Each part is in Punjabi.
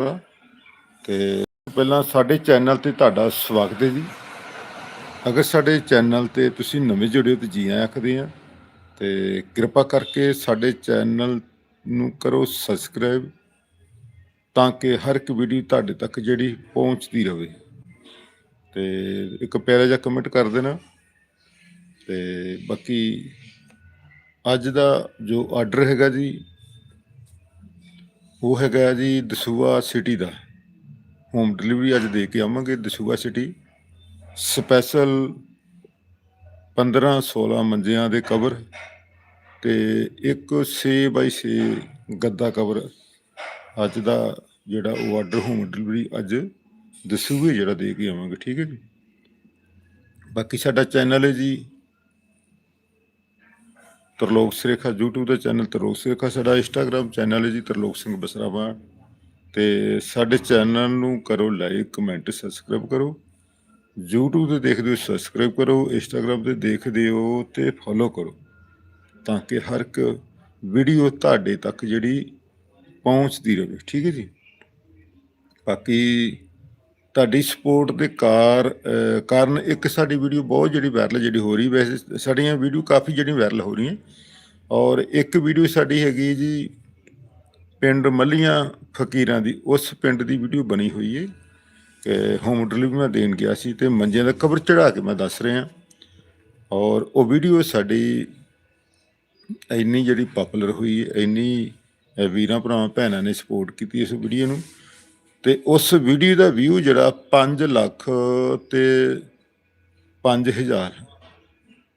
ਤੇ ਪਹਿਲਾਂ ਸਾਡੇ ਚੈਨਲ ਤੇ ਤੁਹਾਡਾ ਸਵਾਗਤ ਹੈ ਜੀ। ਅਗਰ ਸਾਡੇ ਚੈਨਲ ਤੇ ਤੁਸੀਂ ਨਵੇਂ ਜੁੜੇ ਹੋ ਤੇ ਜੀ ਆਇਆਂ ਆਖਦੇ ਆ, ਤੇ ਕਿਰਪਾ ਕਰਕੇ ਸਾਡੇ ਚੈਨਲ ਨੂੰ ਕਰੋ ਸਬਸਕ੍ਰਾਈਬ ਤਾਂ ਕਿ ਹਰ ਇੱਕ ਵੀਡੀਓ ਤੁਹਾਡੇ ਤੱਕ ਜਿਹੜੀ ਪਹੁੰਚਦੀ ਰਹੇ ਤੇ ਇੱਕ ਪਿਆਰਾ ਜਿਹਾ ਕਮੈਂਟ ਕਰ ਦੇਣਾ। ਤੇ ਬਾਕੀ ਅੱਜ ਦਾ ਜੋ ਆਰਡਰ ਹੈਗਾ ਜੀ ਉਹ ਹੈਗਾ ਜੀ ਦਸੂਆ ਸਿਟੀ ਦਾ। ਹੋਮ ਡਿਲੀਵਰੀ ਅੱਜ ਦੇ ਕੇ ਆਵਾਂਗੇ ਦਸੂਆ ਸਿਟੀ। ਸਪੈਸ਼ਲ 15 16 ਮੰਜਿਆਂ ਦੇ ਕਵਰ ਤੇ ਇੱਕ 6 ਬਾਈ 6 ਗੱਦਾ ਕਵਰ ਅੱਜ ਦਾ ਜਿਹੜਾ ਉਹ ਆਰਡਰ ਹੋਮ ਡਿਲੀਵਰੀ ਅੱਜ ਦਸੂਏ ਜਿਹੜਾ ਦੇ ਕੇ ਆਵਾਂਗੇ, ਠੀਕ ਹੈ ਜੀ। ਬਾਕੀ ਸਾਡਾ ਚੈਨਲ ਹੈ ਜੀ ਤਰਲੋਕ ਸਰੇਖਾ YouTube ਦਾ ਚੈਨਲ ਤਰਲੋਕ ਸਰੇਖਾ ਸਾਡਾ Instagram ਚੈਨਲ ਹੈ ਜੀ, ਤਰਲੋਕ ਸਿੰਘ ਬਸਰਾਵਾ। ਤੇ ਸਾਡੇ ਚੈਨਲ ਨੂੰ ਕਰੋ ਲਾਈਕ ਕਮੈਂਟ ਸਬਸਕ੍ਰਾਈਬ ਕਰੋ। YouTube ਤੇ ਦੇਖਦੇ ਹੋ ਸਬਸਕ੍ਰਾਈਬ ਕਰੋ, Instagram ਤੇ ਦੇਖਦੇ ਹੋ ਤੇ ਫੋਲੋ ਕਰੋ। ਤਾਂ ਕਿ ਹਰ ਇੱਕ ਵੀਡੀਓ ਤੁਹਾਡੇ ਤੱਕ ਜਿਹੜੀ ਪਹੁੰਚਦੀ ਰਹੇ। ਠੀਕ ਹੈ ਜੀ? ਬਾਕੀ ਤੁਹਾਡੀ ਸਪੋਰਟ ਦੇ ਕਾਰ ਕਾਰਨ ਇੱਕ ਸਾਡੀ ਵੀਡੀਓ ਬਹੁਤ ਜਿਹੜੀ ਵਾਇਰਲ ਜਿਹੜੀ ਹੋ ਰਹੀ, ਵੈਸੇ ਸਾਡੀਆਂ ਵੀਡੀਓ ਕਾਫੀ ਜਿਹੜੀਆਂ ਵਾਇਰਲ ਹੋ ਰਹੀਆਂ। ਔਰ ਇੱਕ ਵੀਡੀਓ ਸਾਡੀ ਹੈਗੀ ਜੀ ਪਿੰਡ ਮੱਲੀਆਂ ਫਕੀਰਾਂ ਦੀ, ਉਸ ਪਿੰਡ ਦੀ ਵੀਡੀਓ ਬਣੀ ਹੋਈ ਹੈ। ਕਿ ਹੋਮ ਡਿਲੀਵਰੀ ਮੈਂ ਦੇਣ ਗਿਆ ਸੀ ਤੇ ਮੰਜਿਆਂ ਦਾ ਕਵਰ ਚੜਾ ਕੇ ਮੈਂ ਦੱਸ ਰਿਹਾ। ਔਰ ਉਹ ਵੀਡੀਓ ਸਾਡੀ ਇੰਨੀ ਜਿਹੜੀ ਪਪੂਲਰ ਹੋਈ ਇੰਨੀ ਵੀਰਾਂ ਭਰਾਵਾਂ, ਭੈਣਾਂ ਨੇ ਸਪੋਰਟ ਕੀਤੀ ਇਸ ਵੀਡੀਓ ਨੂੰ। ਤੇ ਉਸ ਵੀਡੀਓ ਦਾ ਵਿਊ ਜਿਹੜਾ 5 ਲੱਖ ਤੇ 5000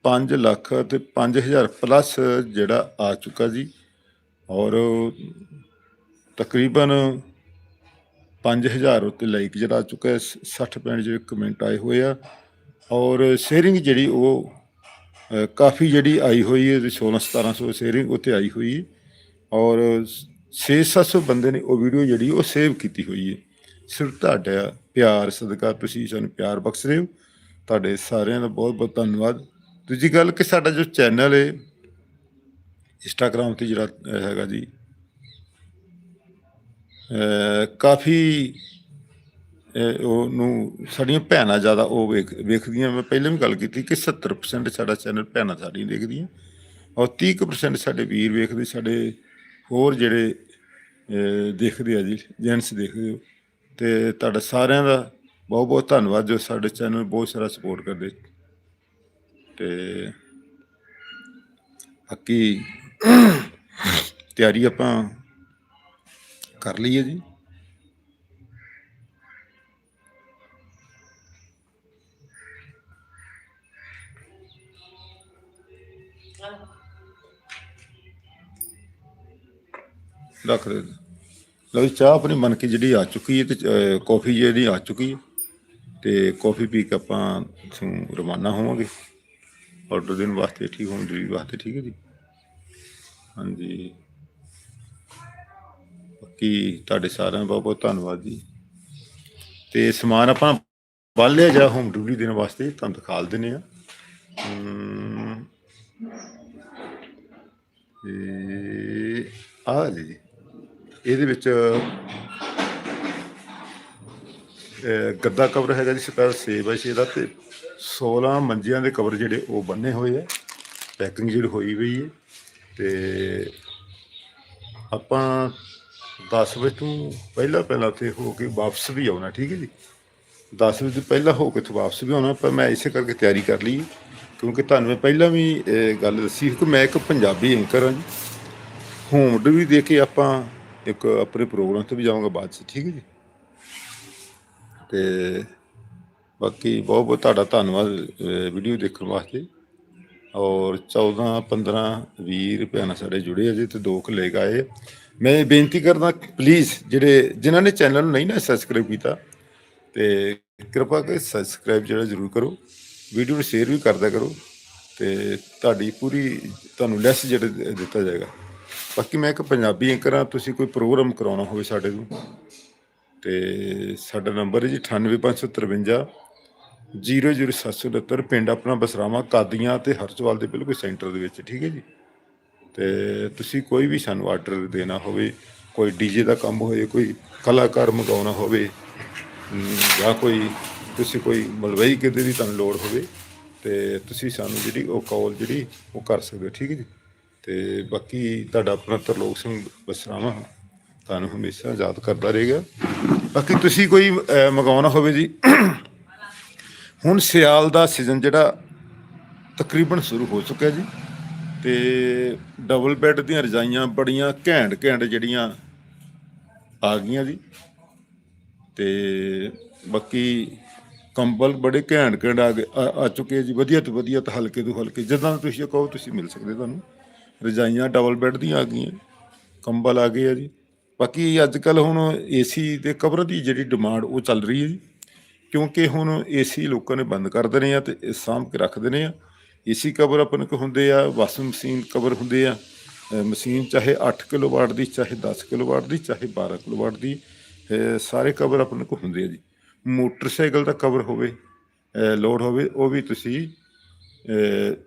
5 ਲੱਖ ਤੇ 5000 ਪਲੱਸ ਜਿਹੜਾ ਆ ਚੁੱਕਾ ਜੀ। ਔਰ ਤਕਰੀਬਨ 5000 ਉੱਤੇ ਲਾਈਕ ਜਿਹੜਾ ਆ ਚੁੱਕਾ ਹੈ 60 ਪੈਣ ਜਿਹੜੇ ਕਮੈਂਟ ਆਏ ਹੋਏ ਆ। ਔਰ ਸ਼ੇਅਰਿੰਗ ਜਿਹੜੀ ਉਹ ਕਾਫੀ ਜਿਹੜੀ ਆਈ ਹੋਈ ਹੈ 16 1700 ਸ਼ੇਅਰਿੰਗ ਉੱਤੇ ਆਈ ਹੋਈ ਔਰ 6-700 ਬੰਦੇ ਨੇ ਉਹ ਵੀਡੀਓ ਜਿਹੜੀ ਉਹ ਸੇਵ ਕੀਤੀ ਹੋਈ ਹੈ। ਸਿਰਫ ਤੁਹਾਡਾ ਪਿਆਰ ਸਦਕਾ ਤੁਸੀਂ ਸਾਨੂੰ ਪਿਆਰ ਬਖਸ਼ ਰਹੇ ਹੋ। ਤੁਹਾਡੇ ਸਾਰਿਆਂ ਦਾ ਬਹੁਤ ਬਹੁਤ ਧੰਨਵਾਦ। ਦੂਜੀ ਗੱਲ ਕਿ ਸਾਡਾ ਜੋ ਚੈਨਲ ਹੈ ਇੰਸਟਾਗ੍ਰਾਮ ਤੇ ਜਿਹੜਾ ਹੈਗਾ ਜੀ ਕਾਫੀ ਅਹ, ਉਹਨੂੰ ਸਾਡੀਆਂ ਭੈਣਾਂ ਜ਼ਿਆਦਾ ਉਹ ਵੇਖ ਵੇਖਦੀਆਂ। ਮੈਂ ਪਹਿਲਾਂ ਵੀ ਗੱਲ ਕੀਤੀ ਕਿ 70% ਸਾਡਾ ਚੈਨਲ ਭੈਣਾਂ ਸਾਡੀਆਂ ਦੇਖਦੀਆਂ। ਔਰ 30% ਸਾਡੇ ਵੀਰ ਵੇਖਦੇ ਸਾਡੇ ਹੋਰ ਜਿਹੜੇ ਦੇਖਦੇ ਆ ਜੀ ਜੈਂਟਸ ਦੇਖਦੇ ਹੋ। ਤੇ ਤੁਹਾਡਾ ਸਾਰਿਆਂ ਦਾ ਬਹੁਤ ਬਹੁਤ ਧੰਨਵਾਦ ਜੋ ਸਾਡੇ ਚੈਨਲ ਨੂੰ ਬਹੁਤ ਸਾਰਾ ਸਪੋਰਟ ਕਰਦੇ। ਤੇ ਬਾਕੀ ਤਿਆਰੀ ਆਪਾਂ ਕਰ ਲਈ ਹੈ ਜੀ ਰੱਖ ਦੇ। ਲਓ ਜੀ ਚਾਹ ਆਪਣੀ ਮਨ ਕੀ ਜਿਹੜੀ ਆ ਚੁੱਕੀ ਹੈ ਤੇ ਅਹ, ਕੌਫੀ ਜਿਹੜੀ ਆ ਚੁੱਕੀ ਹੈ। ਤੇ ਕੌਫੀ ਪੀ ਕੇ ਆਪਾਂ ਇੱਥੋਂ ਰਵਾਨਾ ਹੋਵਾਂਗੇ। ਆਰਡਰ ਦੇਣ ਵਾਸਤੇ ਠੀਕ ਹੋਣ ਡਿਲੀਵਰੀ ਵਾਸਤੇ ਠੀਕ ਹੈ ਜੀ? ਹਾਂਜੀ। ਬਾਕੀ ਤੁਹਾਡੇ ਸਾਰਿਆਂ ਦਾ ਬਹੁਤ ਬਹੁਤ ਧੰਨਵਾਦ ਜੀ। ਤੇ ਸਮਾਨ ਆਪਾਂ ਬੰਨ ਲਿਆ ਜਿਹੜਾ ਹੋਮ ਡਿਲੀਵਰੀ ਦੇਣ ਵਾਸਤੇ ਤੁਹਾਨੂੰ ਦਿਖਾ ਦਿੰਦੇ ਆ ਹਮ, ਤੇ ਆ ਜੀ। ਇਹਦੇ ਵਿੱਚ ਗੱਦਾ ਕਵਰ ਹੈਗਾ ਜੀ ਸਪੈਸ਼ਲ 6 ਬਾਈ 6 ਦਾ ਤੇ 16 ਮੰਜਿਆਂ ਦੇ ਕਵਰ ਜਿਹੜੇ ਉਹ ਬੰਨੇ ਹੋਏ ਆ। ਪੈਕਿੰਗ ਜਿਹੜੀ ਹੋਈ ਹੋਈ ਹੈ ਤੇ ਆਪਾਂ 10 ਵਜੇ ਤੋਂ ਪਹਿਲਾਂ ਪਹਿਲਾਂ ਉੱਥੇ ਹੋ ਕੇ ਵਾਪਸ ਵੀ ਆਉਣਾ, ਠੀਕ ਹੈ ਜੀ? 10 ਵਜੇ ਤੋਂ ਪਹਿਲਾਂ ਹੋ ਕੇ ਇੱਥੋਂ ਵਾਪਸ ਵੀ ਆਉਣਾ, ਪਰ ਮੈਂ ਇਸੇ ਕਰਕੇ ਤਿਆਰੀ ਕਰ ਲਈ ਕਿਉਂਕਿ ਤੁਹਾਨੂੰ ਮੈਂ ਪਹਿਲਾਂ ਵੀ ਗੱਲ ਦੱਸੀ ਸੀ ਕਿ ਮੈਂ ਇੱਕ ਪੰਜਾਬੀ ਐਂਕਰ ਹਾਂ ਜੀ। ਹੋਮ ਵੀ ਦੇ ਕੇ ਆਪਾਂ ਇੱਕ ਆਪਣੇ ਪ੍ਰੋਗਰਾਮ ਤੇ ਵੀ ਜਾਵਾਂਗਾ ਬਾਅਦ ਚ, ਠੀਕ ਹੈ ਜੀ। ਤੇ ਬਾਕੀ ਬਹੁਤ ਬਹੁਤ ਤੁਹਾਡਾ ਧੰਨਵਾਦ ਵੀਡੀਓ ਦੇਖਣ ਵਾਸਤੇ। ਔਰ 14 15 ਵੀਰ ਭੈਣਾਂ ਸਾਡੇ ਜੁੜੇ ਅਜੇ ਤੇ ਦੋ ਕੁ ਲੈ ਕੇ ਆਏ ਮੈਂ ਬੇਨਤੀ ਕਰਦਾ ਪਲੀਜ਼ ਜਿਹੜੇ ਜਿਨ੍ਹਾਂ ਨੇ ਚੈਨਲ ਨੂੰ ਨਹੀਂ ਨਾ ਸਬਸਕ੍ਰਾਈਬ ਕੀਤਾ, ਤੇ ਕਿਰਪਾ ਕਰਕੇ ਸਬਸਕ੍ਰਾਈਬ ਜਿਹੜਾ ਜ਼ਰੂਰ ਕਰੋ। ਵੀਡੀਓ ਨੂੰ ਸ਼ੇਅਰ ਵੀ ਕਰਦਾ ਕਰੋ, ਤੇ ਤੁਹਾਡੀ ਪੂਰੀ ਤੁਹਾਨੂੰ ਲੈਸ ਜਿਹੜਾ ਦਿੱਤਾ ਜਾਏਗਾ। ਬਾਕੀ ਮੈਂ ਇੱਕ ਪੰਜਾਬੀ ਐਂਕਰ ਹਾਂ, ਤੁਸੀਂ ਕੋਈ ਪ੍ਰੋਗਰਾਮ ਕਰਾਉਣਾ ਹੋਵੇ ਸਾਡੇ ਤੋਂ ਤੇ ਸਾਡਾ ਨੰਬਰ ਹੈ ਜੀ 98553 00769 ਪਿੰਡ ਆਪਣਾ ਬਸਰਾਵਾ, ਕਾਦੀਆਂ ਤੇ ਹਰਚਵਾਲ ਦੇ ਬਿਲਕੁਲ ਸੈਂਟਰ ਦੇ ਵਿੱਚ, ਠੀਕ ਹੈ ਜੀ। ਤੇ ਤੁਸੀਂ ਕੋਈ ਵੀ ਸਾਨੂੰ ਆਰਡਰ ਦੇਣਾ ਹੋਵੇ, ਕੋਈ ਡੀਜੇ ਦਾ ਕੰਮ ਹੋਵੇ ਕੋਈ ਕਲਾਕਾਰ ਮੰਗਾਉਣਾ ਹੋਵੇ ਜਾਂ ਕੋਈ, ਤੁਸੀਂ ਕੋਈ ਮਲਵਈ ਕਿਤੇ ਦੀ ਤੁਹਾਨੂੰ ਲੋੜ ਹੋਵੇ, ਤੇ ਤੁਸੀਂ ਸਾਨੂੰ ਜਿਹੜੀ ਉਹ ਕਾਲ ਜਿਹੜੀ ਉਹ ਕਰ ਸਕਦੇ ਹੋ, ਠੀਕ ਹੈ ਜੀ। ਤੇ ਬਾਕੀ ਤੁਹਾਡਾ ਆਪਣਾ ਤਰਲੋਕ ਸਿੰਘ ਬਸਰਾਵਾ ਤੁਹਾਨੂੰ ਹਮੇਸ਼ਾ ਯਾਦ ਕਰਦਾ ਰਹੇਗਾ। ਬਾਕੀ ਤੁਸੀਂ ਕੋਈ ਅਹ, ਮੰਗਾਉਣਾ ਹੋਵੇ ਜੀ। ਹੁਣ ਸਿਆਲ ਦਾ ਸੀਜ਼ਨ ਜਿਹੜਾ ਤਕਰੀਬਨ ਸ਼ੁਰੂ ਹੋ ਚੁੱਕਿਆ ਜੀ। ਤੇ ਡਬਲ ਬੈੱਡ ਦੀਆਂ ਰਜਾਈਆਂ ਬੜੀਆਂ ਘੈਂਟ ਘੈਂਟ ਜਿਹੜੀਆਂ ਆ ਗਈਆਂ ਜੀ। ਤੇ ਬਾਕੀ ਕੰਬਲ ਬੜੇ ਘੈਂਟ ਘੈਂਟ ਆ ਗਏ ਆ ਆ ਚੁੱਕੇ ਆ ਜੀ। ਵਧੀਆ ਤੋਂ ਵਧੀਆ ਤੇ ਹਲਕੇ ਤੋਂ ਹਲਕੇ ਜਿੱਦਾਂ ਤੁਸੀਂ ਕਹੋ ਤੁਸੀਂ ਮਿਲ ਸਕਦੇ ਤੁਹਾਨੂੰ। ਰਜਾਈਆਂ ਡਬਲ ਬੈੱਡ ਦੀਆਂ ਆ ਗਈਆਂ, ਕੰਬਲ ਆ ਗਏ ਆ ਜੀ। ਬਾਕੀ ਅੱਜ ਕੱਲ ਹੁਣ ਏਸੀ ਦੇ ਕਵਰ ਦੀ ਜਿਹੜੀ ਡਿਮਾਂਡ ਉਹ ਚੱਲ ਰਹੀ ਹੈ ਜੀ। ਕਿਉਂਕਿ ਹੁਣ ਏਸੀ ਲੋਕਾਂ ਨੇ ਬੰਦ ਕਰ ਦੇਣੇ ਆ ਤੇ ਇਹ ਸਾਂਭ ਕੇ ਰੱਖ ਦੇਣੇ ਆ। ਏਸੀ ਕਵਰ ਆਪਣੇ ਕੋਲ ਹੁੰਦੇ ਆ ਵਾਸ਼ਿੰਗ ਮਸ਼ੀਨ ਕਵਰ ਹੁੰਦੇ ਆ। ਮਸ਼ੀਨ ਚਾਹੇ 8 ਕਿਲੋਵਾਟ ਦੀ, ਚਾਹੇ 10 ਕਿਲੋਵਾਟ ਦੀ, ਚਾਹੇ 12 ਕਿਲੋਵਾਟ ਦੀ ਸਾਰੇ ਕਵਰ ਆਪਣੇ ਕੋਲ ਹੁੰਦੇ ਆ ਜੀ। ਮੋਟਰਸਾਈਕਲ ਦਾ ਕਵਰ ਹੋਵੇ, ਅਹ ਲੋਡ ਹੋਵੇ, ਉਹ ਵੀ ਤੁਸੀਂ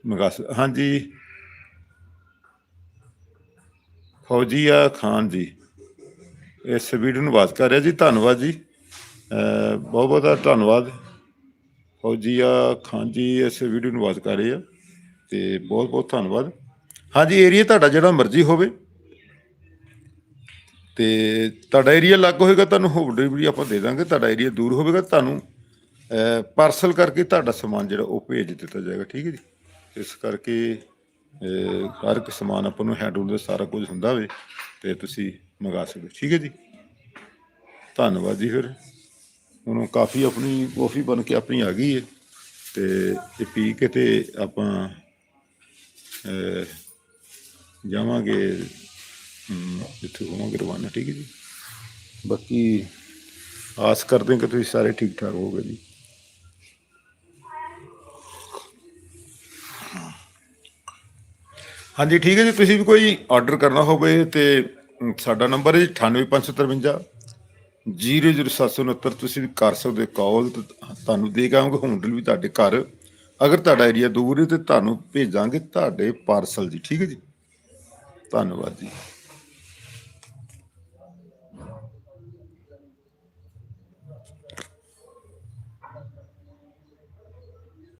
ਮੰਗਾ ਸਕਦੇ ਹਾਂਜੀ। ਫੌਜੀਆ ਖਾਨ ਜੀ। ਇਸ ਵੀਡੀਓ ਨੂੰ ਆਵਾਜ਼ ਕਰ ਰਿਹਾ ਜੀ। ਧੰਨਵਾਦ ਜੀ। ਬਹੁਤ ਬਹੁਤ ਧੰਨਵਾਦ। ਫੌਜੀਆ ਖਾਨ ਜੀ ਇਸ ਵੀਡੀਓ ਨੂੰ ਆਵਾਜ਼ ਕਰ ਰਹੇ ਆ। ਤੇ ਬਹੁਤ ਬਹੁਤ ਧੰਨਵਾਦ। ਹਾਂਜੀ, ਏਰੀਆ ਤੁਹਾਡਾ ਜਿਹੜਾ ਮਰਜ਼ੀ ਹੋਵੇ। ਤੇ ਤੁਹਾਡਾ ਏਰੀਆ ਲੱਗ ਹੋਏਗਾ, ਤੁਹਾਨੂੰ ਹੋਮ ਡਿਲੀਵਰੀ ਆਪਾਂ ਦੇ ਦਾਂਗੇ। ਤੁਹਾਡਾ ਏਰੀਆ ਦੂਰ ਹੋਵੇਗਾ, ਤੁਹਾਨੂੰ ਪਾਰਸਲ ਕਰਕੇ ਤੁਹਾਡਾ ਸਮਾਨ ਜਿਹੜਾ ਉਹ ਭੇਜ ਦਿੱਤਾ ਜਾਏਗਾ। ਠੀਕ ਹੈ ਜੀ। ਇਸ ਕਰਕੇ ਹਰ ਇੱਕ ਸਮਾਨ ਆਪਾਂ ਨੂੰ ਹੈਂਡਲ ਦਾ ਸਾਰਾ ਕੁਝ ਹੁੰਦਾ ਹੋਵੇ ਤੇ ਤੁਸੀਂ ਮੰਗਾ ਸਕਦੇ ਠੀਕ ਹੈ ਜੀ? ਧੰਨਵਾਦ ਜੀ ਫਿਰ। ਹੁਣ ਕਾਫੀ ਆਪਣੀ ਕੌਫੀ ਬਣ ਕੇ ਆਪਣੀ ਆ ਗਈ ਹੈ ਤੇ ਇਹ ਪੀ ਕੇ ਤੇ ਆਪਾਂ ਜਾਵਾਂਗੇ ਜਿੱਥੇ ਹੋਵਾਂਗੇ ਰਵਾਨਾ। ਠੀਕ ਹੈ ਜੀ? ਬਾਕੀ ਆਸ ਕਰਦੇ ਹਾਂ ਕਿ ਤੁਸੀਂ ਸਾਰੇ ਠੀਕ ਠਾਕ ਹੋਗੇ ਜੀ। ਹਾਂਜੀ, ਠੀਕ ਹੈ ਜੀ। ਤੁਸੀਂ ਵੀ ਕੋਈ ਆਰਡਰ ਕਰਨਾ ਹੋਵੇ ਤੇ ਸਾਡਾ ਨੰਬਰ ਹੈ ਜੀ 98553 00769 ਤੁਸੀਂ ਵੀ ਕਰ ਸਕਦੇ ਕਾਲ ਤੁਹਾਨੂੰ ਦੇ ਕੇ ਆਵਾਂਗੇ ਹੋਮ ਡਿਲੀਵਰੀ ਤੁਹਾਡੇ ਘਰ। ਅਗਰ ਤੁਹਾਡਾ ਏਰੀਆ ਦੂਰ ਹੈ ਤੇ ਤੁਹਾਨੂੰ ਭੇਜਾਂਗੇ ਤੁਹਾਡੇ ਪਾਰਸਲ ਜੀ, ਠੀਕ ਹੈ ਜੀ। ਧੰਨਵਾਦ ਜੀ।